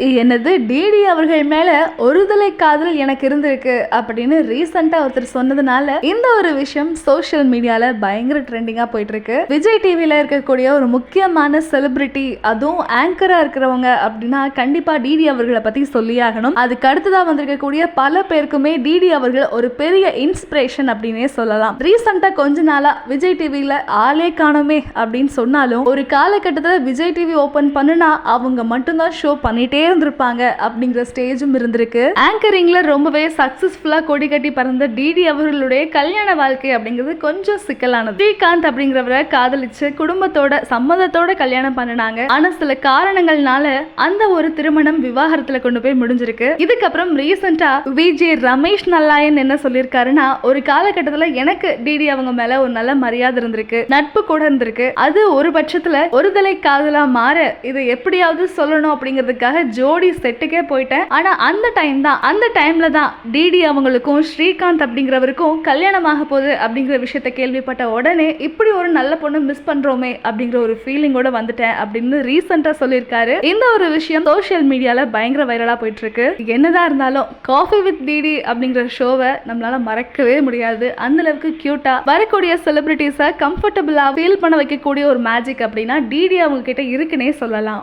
என்னது டிடி அவர்கள் மேல ஒருதலை காதல் எனக்கு இருந்திருக்கு அப்படின்னு ரீசெண்டா ஒருத்தர் சொன்னதுனால இந்த ஒரு விஷயம் சோஷியல் மீடியால பயங்கர ட்ரெண்டிங்கா போயிட்டு இருக்கு விஜய் டிவில இருக்கக்கூடிய ஒரு முக்கியமான செலிபிரிட்டி அதுவும் ஆங்கரா இருக்கிறவங்க அப்படின்னா கண்டிப்பா டிடி அவர்களை பத்தி சொல்லியாகணும் அதுக்கு அடுத்ததா வந்திருக்கக்கூடிய பல பேருக்குமே டிடி அவர்கள் ஒரு பெரிய இன்ஸ்பிரேஷன் அப்படின்னே சொல்லலாம். ரீசெண்டா கொஞ்ச நாளா விஜய் டிவில ஆளே காணோமே அப்படின்னு சொன்னாலும் ஒரு காலகட்டத்தில் விஜய் டிவி ஓபன் பண்ணுனா அவங்க மட்டும்தான் ஷோ பண்ணிட்டே இருந்திருப்பாங்க அப்படிங்கிற ஸ்டேஜும் இருந்திருக்கு. ஆங்கரிங்ல ரொம்பவே சக்சஸ்ஃபுல்லா கொடி கட்டி பறந்த டிடி அவர்களுடைய கல்யாண வாழ்க்கை அப்படிங்கிறது கொஞ்சம் சிக்கலானது. ஸ்ரீகாந்த் அப்படிங்கிறவரை காதலிச்சு குடும்பத்தோட சம்மதத்தோட கல்யாணம் பண்ணினாங்க. ஆனா சில காரணங்கள்னால அந்த ஒரு திருமணம் விவாகரத்துல கொண்டு போய் முடிஞ்சிருக்கு. இதுக்கப்புறம் ரீசெண்டா விஜே ரமேஷ் நல்லாயன் என்ன சொல்லியிருக்காருன்னா ஒரு காலகட்டத்துல எனக்கு டிடி அவங்க மேல ஒரு நல்ல மரியாதை இருந்திருக்கு நட்பு கூட இருந்திருக்கு. அது ஒரு பட்சத்துல ஒருதலை காதலா மாற இதை எப்படியாவது சொல்லணும் அப்படிங்கிறதுக்காக ஜோடி செட்டுக்கே போயிட்டேன். ஆனா அந்த டைம் தான் அந்த டைம்ல தான் டிடி அவங்களுக்கும் ஸ்ரீகாந்த் அப்படிங்கிறவருக்கும் கல்யாணம் ஆக போகுது அப்படிங்கிற விஷயத்த கேள்விப்பட்ட உடனே இப்படி ஒரு நல்ல பொண்ணு மிஸ் பண்றோமே அப்படிங்கிற ஒரு ஃபீலிங்கோட வந்துட்டேன் அப்படின்னு ரீசெண்டா சொல்லியிருக்காரு. இந்த ஒரு விஷயம் சோஷியல் மீடியால பயங்கர வைரலா போயிட்டு இருக்கு என்னதான் இருந்தாலும் காஃபி வித் டிடி அப்படிங்கிற ஷோவை நம்மளால மறக்கவே முடியாது. அந்த அளவுக்கு கியூட்டா வரக்கூடிய செலிபிரிட்டிஸை கம்ஃபர்டபுளா ஃபீல் பண்ண வைக்கக்கூடிய ஒரு மேஜிக் அப்படின்னா டிடி அவங்க கிட்ட இருக்குன்னே சொல்லலாம்.